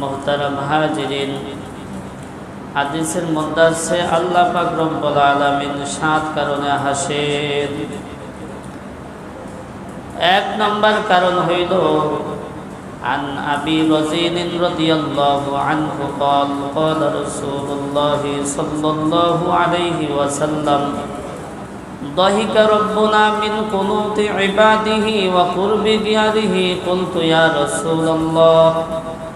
মোহতারাম হাজিরিন হাদিসের মধ্যে আছে আল্লাহ পাক রব্বুল আলামিন সাত কারণে হাসেন এক নম্বর কারণ হইল عن أبي رزين رضي الله عنه قال قال رسول الله صلى الله عليه وسلم ضحك ربنا من قنوط عباده وقرب دياره قلت يا رسول الله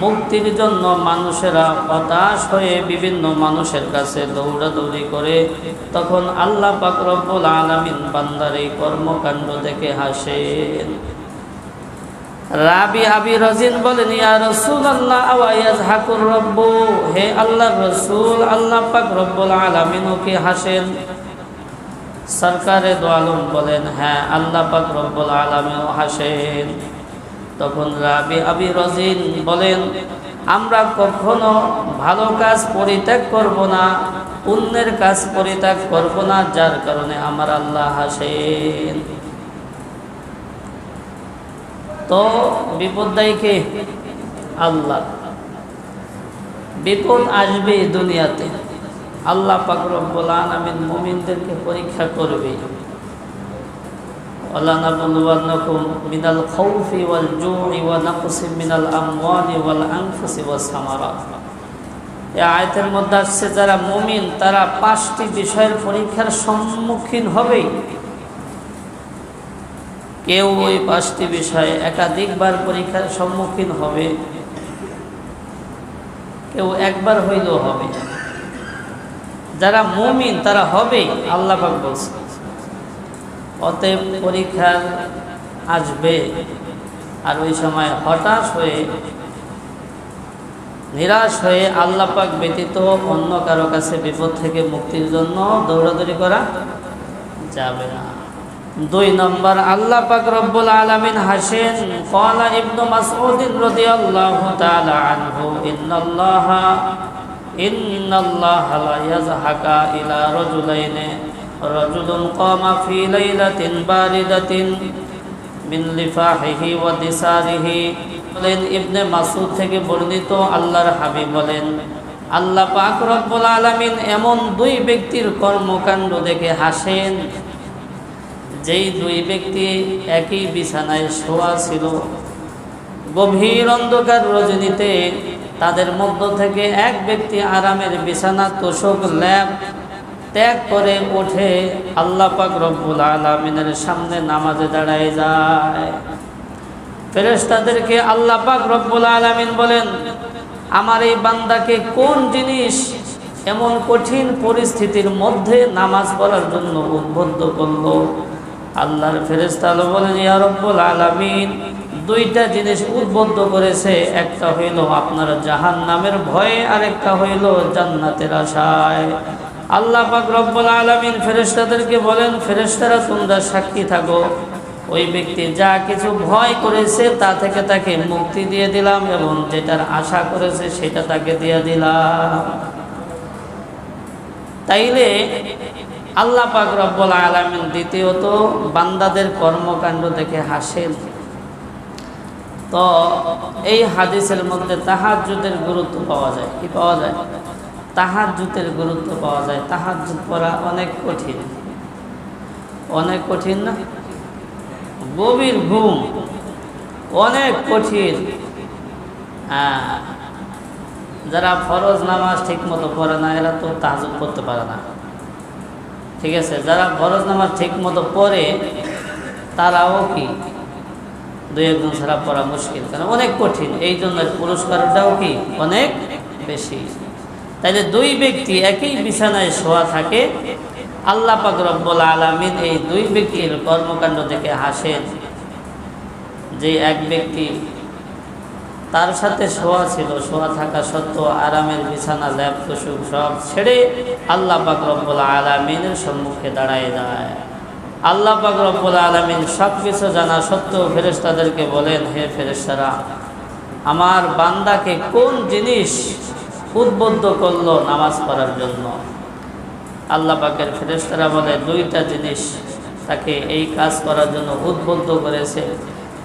মুক্তির জন্য মানুষেরা হতাশ হয়ে বিভিন্ন মানুষের কাছে দৌড়াদৌড়ি করে তখন আল্লাহ পাক রব্বুল আলামিন বান্দার এই কর্মকাণ্ড দেখে হাসেন। রাবি আবি রাজিন বলেন, ইয়া রাসূল আল্লাহ আওয়ায়াজ হাকুর রব্বু? হে আল্লাহর রাসূল, আল্লাহ পাক রব্বুল আলামিন ওকে হাসেন। সরকারে দোয়ালম বলেন হ্যাঁ আল্লাহ পাক রব্বুল আলামিন হাসেন। তখন রাবি আবি রাজিন বলেন, আমরা কখনো ভালো কাজ পরিত্যাগ করব না পুণ্যের কাজ পরিত্যাগ করব না, যার কারণে আমার আল্লাহ হাসেন। তো বিপদদায়ী কে? আল্লাহ। বিপদ আসবে দুনিয়াতে। আল্লাহ পাকরব্বুল আলামিন মুমিনদেরকে পরীক্ষা করবে। ولنبلونكم من الخوف والجوع ونقص من الأموال والأنفس والثمرات এই আয়তের মধ্যে আসছে যারা মুমিন তারা পাঁচটি বিষয়ের পরীক্ষার সম্মুখীন হবেই কেউ ওই পাঁচটি বিষয়ে একাধিকবার পরীক্ষার সম্মুখীন হবে কেউ একবার হইলেও হবে যারা মুমিন তারা হবেই আল্লাহ পাক বলছে অতএব পরীক্ষা আসবে। আর ওই সময় হতাশ হয়ে, নিরাশ হয়ে আল্লাহ পাক ব্যতীত অন্য কারও কাছে বিপদ থেকে মুক্তির জন্য দৌড়াদৌড়ি করা যাবে না। দুই নম্বর, আল্লাহ পাক রব্বুল আলামিন হাসেন, ক্বালা ইবনু মাসউদ রাদিয়াল্লাহু তাআলা আনহু, ইন্নাল্লাহা ইলা কামা ফি লাইলাতিন বারিদাতিন মিন লিফাহিহি ওয়া দিসারিহি বলেন, ইবনে মাসউদ থেকে বর্ণিত আল্লাহর হাবিব বলেন, আল্লাহ পাক রব্বুল আলামিন এমন দুই ব্যক্তির কর্মকাণ্ড দেখে হাসেন, যেই দুই ব্যক্তি একই বিছানায় শোয়া ছিল। গভীর অন্ধকার রজনীতে তাদের মধ্য থেকে এক ব্যক্তি আরামের বিছানা, তোষক, ল্যাব ত্যাগ করে ওঠে, আল্লাহ পাক রব্বুল আলমিনের সামনে নামাজে দাঁড়ায় যায়। ফেরেশতাদেরকে আল্লাহ পাক রব্বুল আলমিন বলেন, আমার এই বান্দাকে কোন জিনিস এমন কঠিন পরিস্থিতির মধ্যে নামাজ পড়ার জন্য উদ্বুদ্ধ করল? আল্লাহর ফেরেস্তালো বলেন, ইয়া রব্বুল আলামিন, দুইটা জিনিস উদ্বুদ্ধ করেছে, একটা হইল আপনার জাহান নামের ভয়ে, আরেকটা হইল জান্নাতের আশায়। আল্লাহ পাক রব্বুল আলামিন ফেরেশতাদেরকে বলেন, ফেরেশতারা তোমরা সাক্ষী থাকো। ওই ব্যক্তি যা কিছু ভয় করেছে তা থেকে তাকে মুক্তি দিয়ে দিলাম এবং যেটার আশা করেছে সেটা তাকে দিয়ে দিলাম। তাইলে আল্লাহ পাক রব্বুল আলামিন দ্বিতীয়ত বান্দাদের কর্মকাণ্ড দেখে হাসেন। তো এই হাদিসের মধ্যে তাহাজ্জুদের গুরুত্ব পাওয়া যায়। কি পাওয়া যায়? তাহাজ্জুদের গুরুত্ব পাওয়া যায়। তাহাজ্জুদ পড়া অনেক কঠিন। অনেক কঠিন না? গভীর ঘুম অনেক কঠিন। হ্যাঁ যারা ফরজ নামাজ ঠিক মতো পড়ে না, এরা তো তাহাজুদ করতে পারে না। ঠিক আছে, যারা ফরজ নামাজ ঠিক মতো পড়ে, তারাও কি? দুই একজন ছাড়া পড়া মুশকিল কারণ অনেক কঠিন। এই জন্য পুরস্কারটাও কি? অনেক বেশি। তাইলে দুই ব্যক্তি একই বিছানায় শোয়া থাকে। আল্লাহ পাক রব্বুল আলমিন এই দুই ব্যক্তির কর্মকাণ্ড দেখে হাসেন। যে এক ব্যক্তি তার সাথে শোয়া ছিল, শোয়া থাকা সত্ত্বেও আরামের বিছানা ল্যাব কুসুক সব ছেড়ে আল্লাহ পাক রব্বুল আলমিনের সম্মুখে দাঁড়ায় যায়। আল্লাহ পাক রব্বুল আলমিন সব কিছু জানা সত্ত্বেও ফেরেশতাদেরকে বলেন, হে ফেরেশতারা, আমার বান্দাকে কোন জিনিস উদ্বুদ্ধ করল নামাজ পড়ার জন্য। আল্লাহ পাকের ফেরেশতারা বলে, দুইটা জিনিস তাকে এই কাজ করার জন্য উদ্বুদ্ধ করেছে।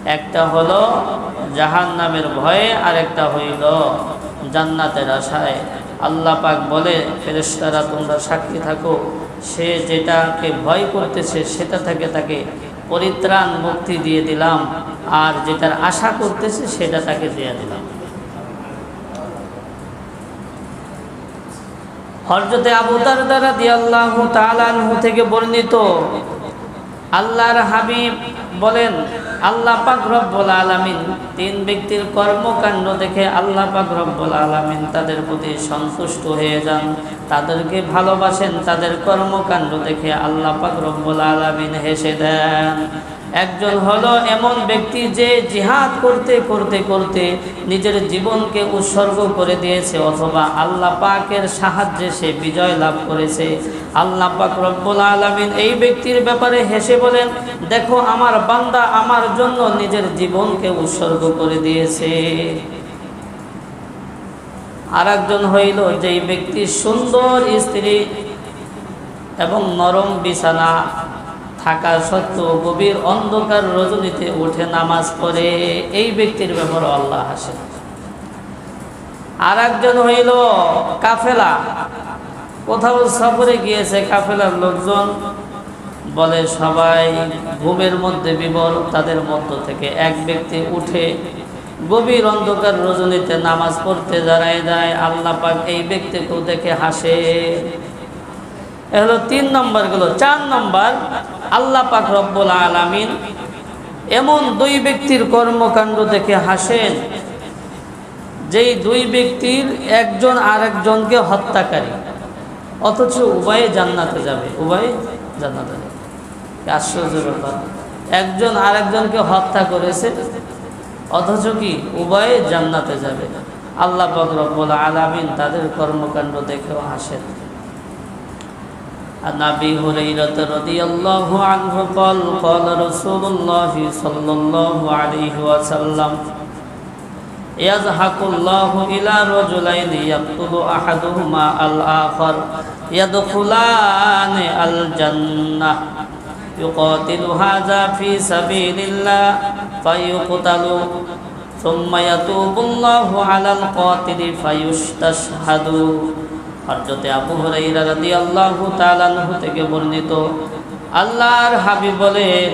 একটা হলো জাহান নামের ভয়ে আর একটা হইল জান্নাতের আশায়। আল্লাহ পাক বলে ফেরেস্তারা তোমরা সাক্ষী থাকো, সে যেটাকে ভয় করতেছে, সেটা থেকে তাকে পরিত্রাণ মুক্তি দিয়ে দিলাম। আর যেটার আশা করতেছে, সেটা তাকে দিয়ে দিলাম। হরজতে আবুদার দ্বারা দিয়াল্লাহু তালানহু থেকে বর্ণিত। আল্লাহর হাবিব বলেন, আল্লাহ পাক রব্বুল আলামিন তিন ব্যক্তির কর্মকাণ্ড দেখে আল্লাহ পাক রব্বুল আলামিন তাদের প্রতি সন্তুষ্ট হয়ে যান। তাদেরকে ভালোবাসেন, তাদের কর্মকাণ্ড দেখে আল্লাহ পাক রব্বুল আলামিন হেসে দেন। একজন হলো এমন ব্যক্তি যে জিহাদ করতে করতে করতে নিজের জীবনকে উৎসর্গ করে দিয়েছে, অথবা আল্লাহ পাকের সাহায্যে সে বিজয় লাভ করেছে। আল্লাহ পাক রব্বুল আলমিন এই ব্যক্তির ব্যাপারে হেসে বলেন, দেখো, আমার বান্দা আমার জন্য নিজের জীবনকে উৎসর্গ করে দিয়েছে। আর একজন হইল যেই ব্যক্তি সুন্দর স্ত্রী এবং নরম বিছানা থাকা সত্ত্বেও গভীর অন্ধকার রজনীতে উঠে নামাজ পড়ে এই ব্যক্তির ব্যাপারে আল্লাহ হাসে। আর একজন হইল কাফেলা। কোথাও সফরে গিয়েছে কাফেলার লোকজন, বলে, সবাই ঘুমের মধ্যে বিবর তাদের মধ্য থেকে এক ব্যক্তি উঠে গভীর অন্ধকার রজনীতে নামাজ পড়তে দাঁড়ায় যায় আল্লাহ পাক এই ব্যক্তিকেও দেখে হাসে। এ হলো তিন নম্বরগুলো। চার নম্বর আল্লাহ পাক রব্বুল আলামিন এমন দুই ব্যক্তির কর্মকাণ্ড দেখে হাসেন, যেই দুই ব্যক্তির একজন আরেকজনকে হত্যাকারী। অথচ উভয়ে জান্নাতে যাবে, উভয়ে জান্নাতে যাবে। আশ্চর্য ব্যাপার। একজন আরেকজনকে হত্যা করেছে, অথচ কি উভয়ে জান্নাতে যাবে। আল্লাহ পাক রব্বুল আলামিন তাদের কর্মকাণ্ড দেখেও হাসেন। عن ابي هريره رضي الله عنه قال قال رسول الله صلى الله عليه وسلم يضحك الله الى رجلين يقتل احدهما الاخر يدخلان الجنه يقاتل هذا في سبيل الله فيقتل ثم يتوب الله على القاتل فيستشهد হরজতে আবু হুরাইরা আল্লাহ তাআলা থেকে বর্ণিত, আল্লাহর হাবিব বলেন,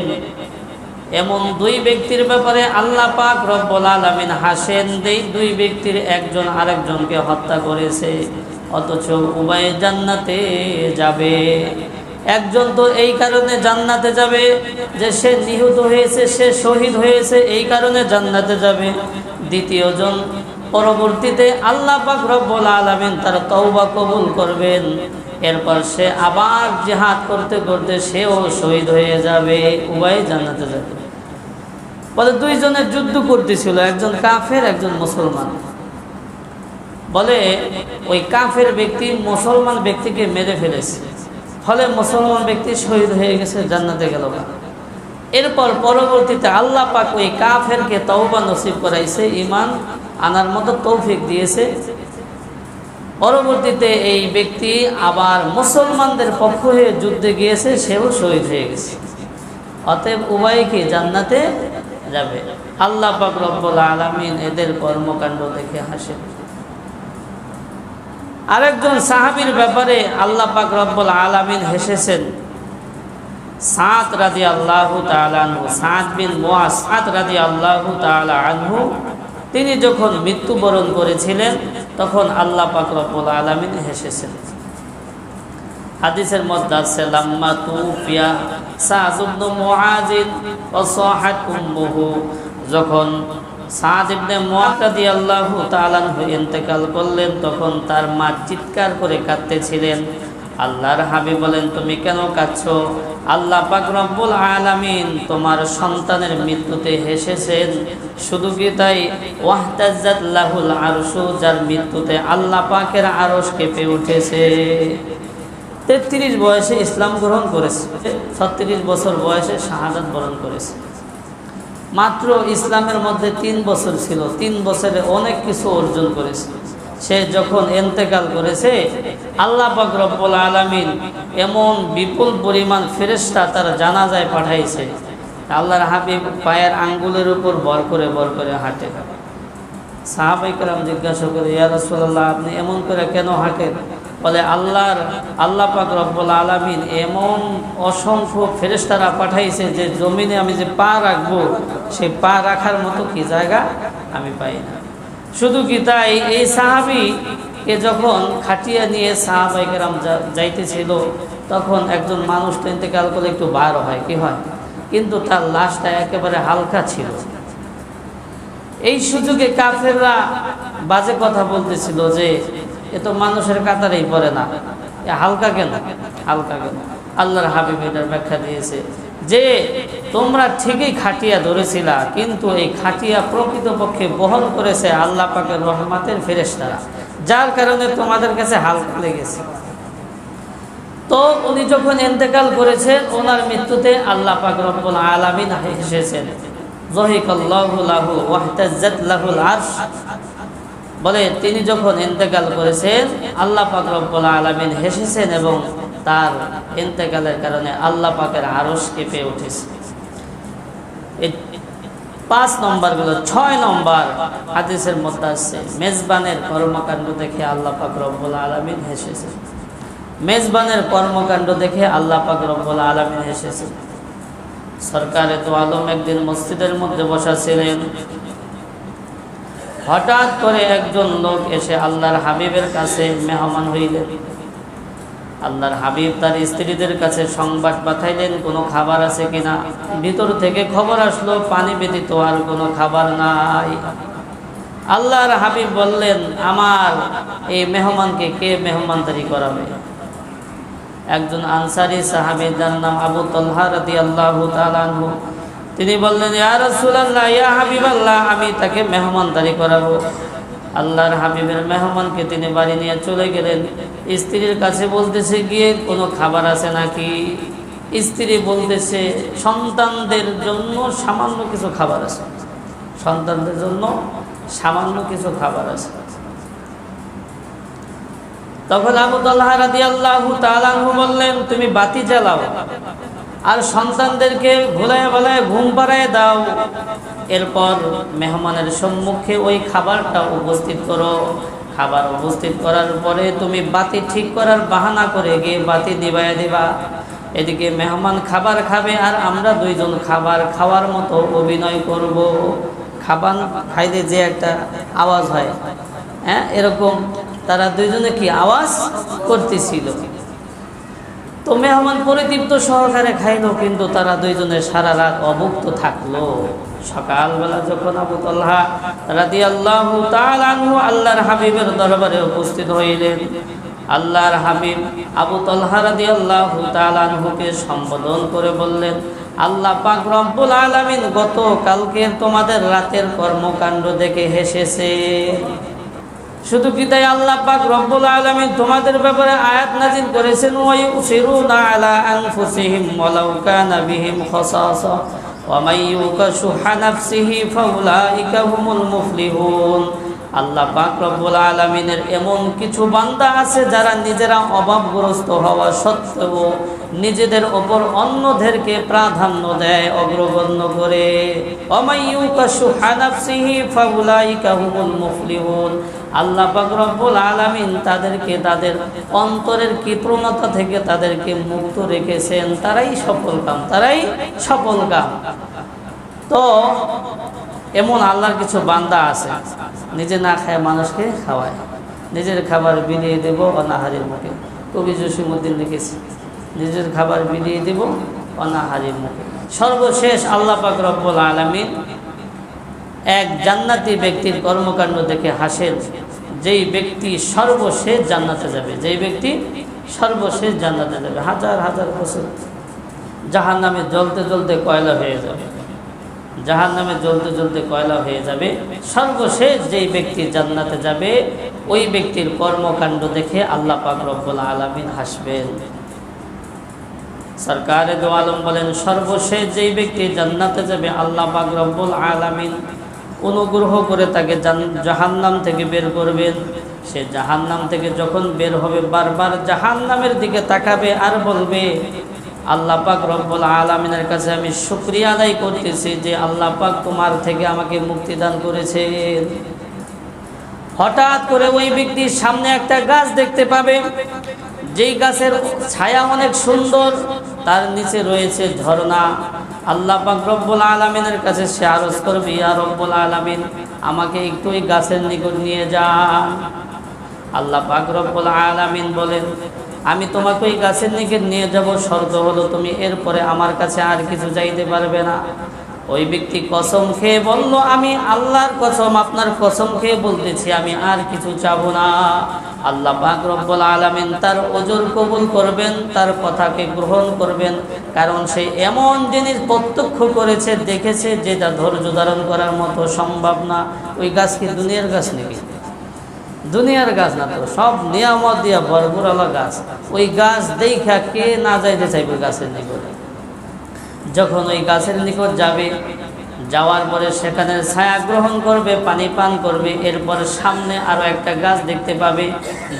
এমন দুই ব্যক্তির ব্যাপারে আল্লাহ পাক রব্বুল আলামিন হাসেন দেই দুই ব্যক্তির একজন আরেকজনকে হত্যা করেছে, অথচ উভয়ে জান্নাতে যাবে। একজন তো এই কারণে জান্নাতে যাবে যে সে নিহত হয়েছে, সে শহীদ হয়েছে, এই কারণে জান্নাতে যাবে। দ্বিতীয়জন পরবর্তীতে আল্লাহ পাক রব্বুল আলামিন তার তওবা কবুল করবেন। এরপর সে আবার জিহাদ করতে করতে সেও শহীদ হয়ে যাবে, উভয় জান্নাতে যাবে। বলে দুইজনের যুদ্ধ করতেছিল, একজন কাফের, একজন মুসলমান। বলে ওই কাফের ব্যক্তি মুসলমান ব্যক্তিকে মেরে ফেলেছে। ফলে মুসলমান ব্যক্তি শহীদ হয়ে গেছে, জান্নাতে গেল এরপর পরবর্তীতে আল্লাহ পাক ওই কাফেরকে তওবা নসিব করাইছে ইমান আনার মতো তৌফিক দিয়েছে। পরবর্তীতে এই ব্যক্তি আবার মুসলমানদের পক্ষ হয়ে যুদ্ধে গিয়েছে, সেও শহীদ হয়ে গেছে। অতএব উভয়কে জান্নাতে যাবে। আল্লাহ রব্বুল আলামিন এদের কর্মকাণ্ড দেখে হাসেন। আরেকজন সাহাবীর ব্যাপারে আল্লাহ পাক রব্বুল আলামিন হেসেছেন। সাত রাজি আল্লাহ তালু সাত বিন মোয়া সাত রাজি আল্লাহ তালা তিনি যখন মৃত্যুবরণ করেছিলেন, তখন আল্লাহ পাক আলামিন হেসেছেন। হাদিসের মধ্যে যখন সাদ ইন্তেকাল করলেন, তখন তার মা চিৎকার করে কাঁদতেছিলেন। আল্লাহর হাবি বলেন, তুমি কেন কাঁদছো? আল্লাহ পাক রব্বুল আলামিন তোমার সন্তানের মৃত্যুতে হেসেছেন। শুধু কি তাই? ওয়াহতাজ্জাত লাহুল আরশু, যার মৃত্যুতে আল্লাহ পাকের আরশ কেঁপে উঠেছে। তেত্রিশ বয়সে ইসলাম গ্রহণ করেছে। ছত্রিশ বছর বয়সে শাহাদাত বরণ করেছে। মাত্র ইসলামের মধ্যে তিন বছর ছিল। তিন বছরে অনেক কিছু অর্জন করেছে। সে যখন এন্তেকাল করেছে আল্লাহ পাক রব্বুল আলামিন এমন বিপুল পরিমাণ ফেরেশতা তার জানাজায় পাঠাইছে। আল্লাহর হাবিব পায়ের আঙ্গুলের উপর বর করে বর করে হাঁটে সাহাবাইকরাম জিজ্ঞাসা করে ইয়া রাসূলুল্লাহ, আপনি এমন করে কেন হাঁটেন? বলে, আল্লাহর, আল্লাহ পাক রব্বুল আলামিন এমন অসংখ্য ফেরেশতারা পাঠাইছে যে জমিনে আমি যে পা রাখব, সে পা রাখার মতো কি জায়গা আমি পাই না। শুধু কি তাই? এই সাহাবি কে যখন খাটিয়া নিয়ে সাহাবাইকেরাম যাইতেছিল, তখন একজন মানুষ ইন্তেকাল করে একটু বার হয়, কি হয়? কিন্তু তার লাশটা একেবারে হালকা ছিল। এই সুযোগে কাফেররা বাজে কথা বলতেছিল যে, এ তো মানুষের কাতারেই পড়ে না। হালকা কেন? হালকা কেন? আল্লাহর হাবিব এটার ব্যাখ্যা দিয়েছে। যে তোমরা ঠিকই খাটিয়া ধরেছিলা, কিন্তু এই খাটিয়া প্রকৃতপক্ষে বহন করেছে আল্লাহ পাকের রহমাতের ফেরেস্তারা যার কারণে তোমাদের কাছে হালকা লেগেছে তো উনি যখন ইন্তেকাল করেছেন, ওনার মৃত্যুতে আল্লাহ পাক রব্বুল আলামিন হেসেছেন বলে তিনি যখন ইন্তেকাল করেছেন, আল্লাহ পাক রব্বুল আলামিন হেসেছেন এবং তার ইন্তেকালের কারণে আল্লাহ পাকের আরশ কেঁপে উঠেছে। পাঁচ নম্বরগুলো ছয় নম্বর হাদিসের মধ্যে আসছে মেজবানের কর্মকাণ্ড দেখে আল্লাহ পাক রব্বুল আলামিন হেসেছে। মেজবানের কর্মকাণ্ড দেখে আল্লাহ পাক রব্বুল আলামিন হেসেছে। সরকারে তো আলম একদিন মসজিদের মধ্যে বসা ছিলেন। হঠাৎ করে একজন লোক এসে আল্লাহর হাবিবের কাছে মেহমান হইলেন। আল্লাহর হাবিব তার স্ত্রীদের কাছে সংবাদ পাঠাইলেন, কোনো খাবার আছে কিনা? ভিতর থেকে খবর আসলো, পানি ব্যতীত আর কোনো খাবার নাই। আল্লাহর হাবিব বললেন, আমার এই মেহমানকে কে মেহমানদারি করাবে? একজন আনসারি সাহাবি যার নাম আবু তলহা রাদি আল্লাহ তিনি বললেন, ইয়া রাসূলুল্লাহ, ইয়া হাবিবাল্লাহ, আমি তাকে মেহমানদারি করাবো। আল্লাহর হাবিবের মেহমানকে তিনি বাড়ি নিয়ে চলে গেলেন। স্ত্রীর কাছে বলতেছে, গিয়ে কোনো খাবার আছে নাকি? স্ত্রী বলতেছে, সন্তানদের জন্য সামান্য কিছু খাবার আছে। সন্তানদের জন্য সামান্য কিছু খাবার আছে। তখন আবু তাল্লাহ রাদি আল্লাহ তালাহু বললেন, তুমি বাতি জ্বালাও। আর সন্তানদেরকে ভুলায় ভুলায় ঘুম পাড়ায় দাও। এরপর মেহমানের সম্মুখে ওই খাবারটা উপস্থিত করো। খাবার উপস্থিত করার পরে তুমি বাতি ঠিক করার বাহানা করে গিয়ে বাতি নিবাইয়া দিবা। এদিকে মেহমান খাবার খাবে আর আমরা দুইজন খাবার খাওয়ার মতো অভিনয় করব। খাবার খাইলে যে একটা আওয়াজ হয়। হ্যাঁ এরকম তারা দুইজনে কি আওয়াজ করতেছিল? তো মেহমান পরিতৃপ্ত সহকারে খাইল, কিন্তু তারা দুইজনে সারা রাত অভুক্ত থাকল। সকালবেলা যখন আবু তল্লাহা রাদি আল্লাহ আল্লাহর হাবিবের দরবারে উপস্থিত হইলেন, আল্লাহর হাবিব আবু তল্লাহা রাদি আল্লাহ তালানহুকে সম্বোধন করে বললেন, আল্লাহ পাক রব্বুল আলমিন গত কালকে তোমাদের রাতের কর্মকাণ্ড দেখে হেসেছে শুধু কি তাই আল্লাহ পাক রব্বুল আলামিন তোমাদের ব্যাপারে আয়াত নাজিল করেছেন? ওয়া ইউসিরুনা আলা আনফুসিহিম ওয়ালাউ কানা বিহিম খাসাসা ওয়া মান ইউকা শুহা নাফসিহি ফাউলাইকা হুমুল মুফলিহুন। আল্লাহ পাক রব্বুল আলামিনের এমন কিছু বান্দা আছে যারা নিজেরা অভাবগ্রস্ত হওয়া সত্ত্বেও নিজেদের ওপর অন্যদেরকে প্রাধান্য দেয়, অগ্রগণ্য করে। অমাইয়ুকা শুহা নাফসিহি ফাউলাইকা হুমুল মুফলিহুন। আল্লাহ রব্বুল আলামিন তাদেরকে তাদের অন্তরের কৃপণতা থেকে তাদেরকে মুক্ত রেখেছেন। তারাই সফল কাম, তারাই সফল কাম। তো এমন আল্লাহর কিছু বান্দা আছে, নিজে না খায় মানুষকে খাওয়ায়। নিজের খাবার বিলিয়ে দেব অনাহারের মুখে। কবি জসিমুদ্দিন লিখেছে, নিজের খাবার বিলিয়ে দেব অনাহারের মুখে। সর্বশেষ আল্লাহ পাক রব্বুল আলমিন এক জান্নাতি ব্যক্তির কর্মকাণ্ড দেখে হাসেন যেই ব্যক্তি সর্বশেষ জান্নাতে যাবে, যেই ব্যক্তি সর্বশেষ জান্নাতে যাবে, হাজার হাজার বছর জাহান নামে জ্বলতে জ্বলতে কয়লা হয়ে যাবে জাহান নামে জ্বলতে জ্বলতে কয়লা হয়ে যাবে, সর্বশেষ যেই ব্যক্তি জান্নাতে যাবে, ওই ব্যক্তির কর্মকাণ্ড দেখে আল্লাহ পাক রব্বুল আলমিন হাসবেন। সরকারে দো আলম বলেন, সর্বশেষ যেই ব্যক্তি জান্নাতে যাবে, আল্লাহ পাক রব্বুল আলমিন অনুগ্রহ করে তাকে জাহান্নাম থেকে বের করবেন। সে জাহান্নাম থেকে যখন বের হবে, বারবার জাহান্নামের দিকে তাকাবে আর বলবে, আল্লাহ পাক রব্বুল আলমিনের কাছে আমি শুক্রিয়া আদায় করতেছি যে আল্লাহ পাক তোমার থেকে আমাকে মুক্তি দান করেছে হঠাৎ করে ওই ব্যক্তির সামনে একটা গাছ দেখতে পাবে। যেই গাছের ছায়া অনেক সুন্দর, তার নিচে রয়েছে ঝর্ণা। আল্লাহ রব্বুল আলমিনের কাছে সে আরজ করবে, ইয়া রব্বুল আলমিন, আমাকে একটু ওই গাছের নিকট নিয়ে যান। আল্লাহ রব্বুল আলমিন বলেন, আমি তোমাকে ওই গাছের নিকট নিয়ে যাব, শর্ত হলো তুমি এরপরে আমার কাছে আর কিছু চাইতে পারবে না। ওই ব্যক্তি কসম খেয়ে বলল, আমি আল্লাহর কসম, আপনার কসম খেয়ে বলতেছি, আমি আর কিছু চাবো না। আল্লাহ পাক রব্বুল আলামিন তার ওজোর কবুল করবেন, তার কথাকে গ্রহণ করবেন। কারণ সে এমন জিনিস প্রত্যক্ষ করেছে, দেখেছে, যেটা ধৈর্য ধারণ করার মতো সম্ভব না। ওই গাছ কি দুনিয়ার গাছ নাকি? দুনিয়ার গাছ না তো, সব নিয়ামত দিয়া ভরপুরালা গাছ। ওই গাছ দেখা কে না যাইতে চাইবে গাছের নিকটে? যখন ওই গাছের নিকট যাবে যাওয়ার পরে সেখানে ছায়া গ্রহণ করবে, পানি পান করবে, এরপর সামনে আরও একটা গাছ দেখতে পাবে।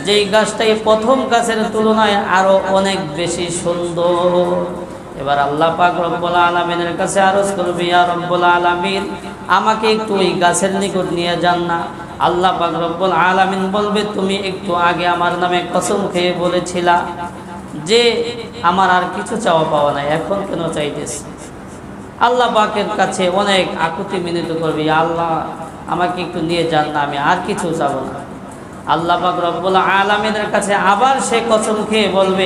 যেই গাছটাই প্রথম গাছের তুলনায় আরও অনেক বেশি সুন্দর। এবার আল্লাহ পাক রব্বুল আলমিনের কাছে আরজ করবে, ইয়া রব্বুল আলমিন, আমাকে একটু ওই গাছের নিকট নিয়ে যান না। আল্লাহ পাক রব্বুল আলমিন বলবে, তুমি একটু আগে আমার নামে কসম খেয়ে বলেছিলা যে, আমার আর কিছু চাওয়া পাওয়া নাই, এখন কেন চাইতেছি? আল্লাহ পাকের কাছে অনেক আকুতি মিনিত করবি আল্লাহ, আমাকে একটু নিয়ে যান না, আমি আর কিছু চাবো না। আল্লাহ পাক রব্বুল আলমিনের কাছে আবার সে কসম খেয়ে বলবে,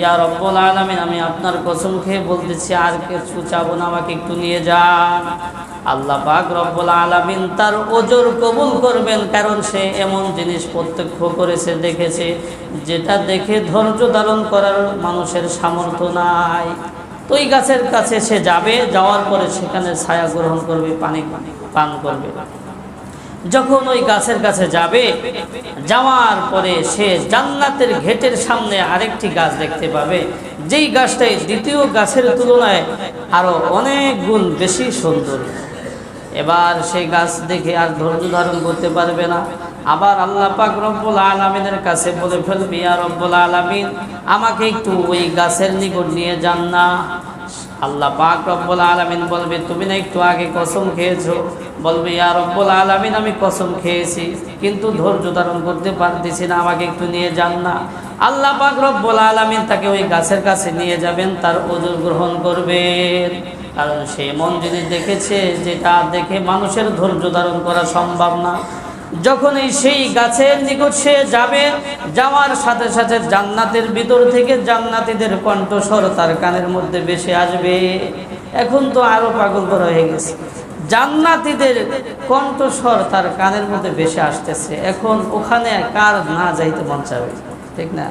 ইয়া রব্বুল আলমিন, আমি আপনার কসম খেয়ে বলতেছি, আর কিছু চাবো না, আমাকে একটু নিয়ে যান। আল্লাহ পাক রব্বুল আলমিন তার ওজোর কবুল করবেন, কারণ সে এমন জিনিস প্রত্যক্ষ করেছে, দেখেছে, যেটা দেখে ধৈর্য ধারণ করার মানুষের সামর্থ্য নাই। তো ওই গাছের কাছে সে যাবে, যাওয়ার পরে সেখানে ছায়া গ্রহণ করবে, পানি পান করবে। যখন ওই গাছের কাছে যাবে, যাওয়ার পরে সে জান্নাতের ঘেটের সামনে আরেকটি গাছ দেখতে পাবে। যেই গাছটাই দ্বিতীয় গাছের তুলনায় আরও অনেক গুণ বেশি সুন্দর। এবার সেই গাছ দেখে আর ধৈর্য ধারণ করতে পারবে না। আবার আল্লাহ পাক রব্বুল আলমিনের কাছে বলে ফেলবি আর রব্বুল আলমিন, আমাকে একটু ওই গাছের নিকট নিয়ে যান না। আল্লাহ পাক রব্বুল আলমিন বলবে, তুমি না একটু আগে কসম খেয়েছো? বলবে, ইয়া রব্বুল আলমিন, আমি কসম খেয়েছি, কিন্তু ধৈর্য ধারণ করতে পারতেছি না, আমাকে একটু নিয়ে যান না। আল্লাহ পাক রব্বুল আলমিন তাকে ওই গাছের কাছে নিয়ে যাবেন, তার ওজোর গ্রহণ করবেন। কারণ সে এমন জিনিস দেখেছে, যেটা দেখে মানুষের ধৈর্য ধারণ করা সম্ভব না যখন এই সেই গাছের নিকট সে যাবে, যাওয়ার সাথে সাথে জান্নাতের ভিতর থেকে জান্নাতিদের কণ্ঠস্বর তার কানের মধ্যে বেশি আসবে। এখন তো আরও পাগল করা হয়ে গেছে। জান্নাতিদের কণ্ঠস্বর তার কানের মধ্যে বেশি আসতেছে। এখন ওখানে কার না যাইতে মন চাবে? ঠিক না?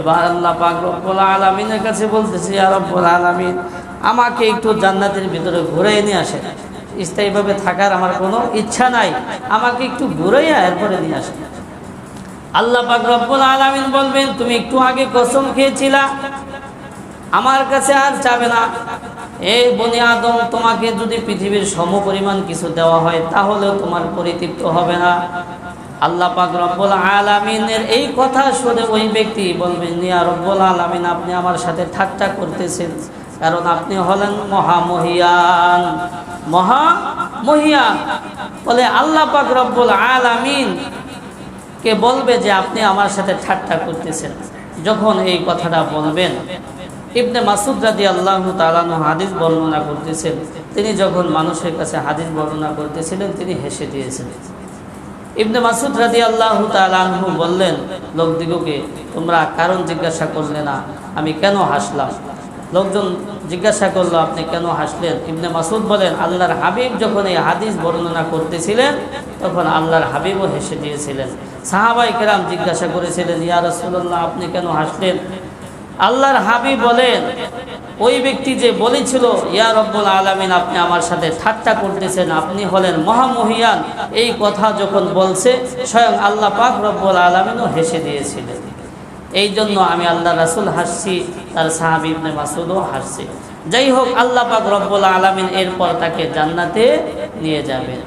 এবার আল্লাহ পাক রব্বুল আলমিনের কাছে বলতেছি আর রব্বুল আলমিন, আমাকে একটু জান্নাতের ভিতরে ঘুরে নিয়ে আসে স্থায়ীভাবে থাকার আমার কোনো ইচ্ছা নাই। আমাকে একটু ঘুরাইয়া এরপরে নিয়ে আসে। আল্লাহ পাক রব্বুল আলামিন বলবেন, তুমি একটু আগে কসম খেয়েছিলা। আমার কাছে আর যাবে না। এই বনি আদম, তোমাকে যদি পৃথিবীর সম পরিমাণ কিছু দেওয়া হয়, তাহলেও তোমার পরিতৃপ্ত হবে না। আল্লাহ পাক রব্বুল আলামিনের এই কথা শুনে ওই ব্যক্তি বলবেন নিয়া রব্বুল আলামিন, আপনি আমার সাথে ঠাট্টা করতেছেন, কারণ আপনি হলেন মহামহিয়ান। মহামহিয়ান বলে আল্লাহ পাক রব্বুল আলামিন কে বলবে যে আপনি আমার সাথে ঠাট্টা করতেছেন, যখন এই কথাটা বলবেন। ইবনে মাসুদ রাদি আল্লাহ তালানু হাদিস বর্ণনা করতেছেন। তিনি যখন মানুষের কাছে হাদিস বর্ণনা করতেছিলেন, তিনি হেসে দিয়েছিলেন ইবনে মাসুদ রাদি আল্লাহ তালানহু বললেন লোকদিগকে তোমরা কারণ জিজ্ঞাসা করলে না, আমি কেন হাসলাম? লোকজন জিজ্ঞাসা করল, আপনি কেন হাসলেন? ইবনে মাসুদ বলেন, আল্লাহর হাবিব যখন এই হাদিস বর্ণনা করতেছিলেন, তখন আল্লাহর হাবিবও হেসে দিয়েছিলেন। সাহাবাই কেরাম জিজ্ঞাসা করেছিলেন, ইয়া রাসূলুল্লাহ, আপনি কেন হাসলেন? আল্লাহর হাবিব বলেন, ওই ব্যক্তি যে বলেছিল, ইয়া রব্বুল আলামিন, আপনি আমার সাথে ঠাট্টা করতেছেন, আপনি হলেন মহামহিয়ান, এই কথা যখন বলছে, স্বয়ং আল্লাহ পাক রব্বুল আলামিনও হেসে দিয়েছিলেন। এই জন্য আমি আল্লাহ রাসুল হাসছি, তার সাহাবি ইবনে মাসুদও হাসছি। যাই হোক, আল্লাহ পাক রব্বুল আলমিন এরপর তাকে জান্নাতে নিয়ে যাবেন।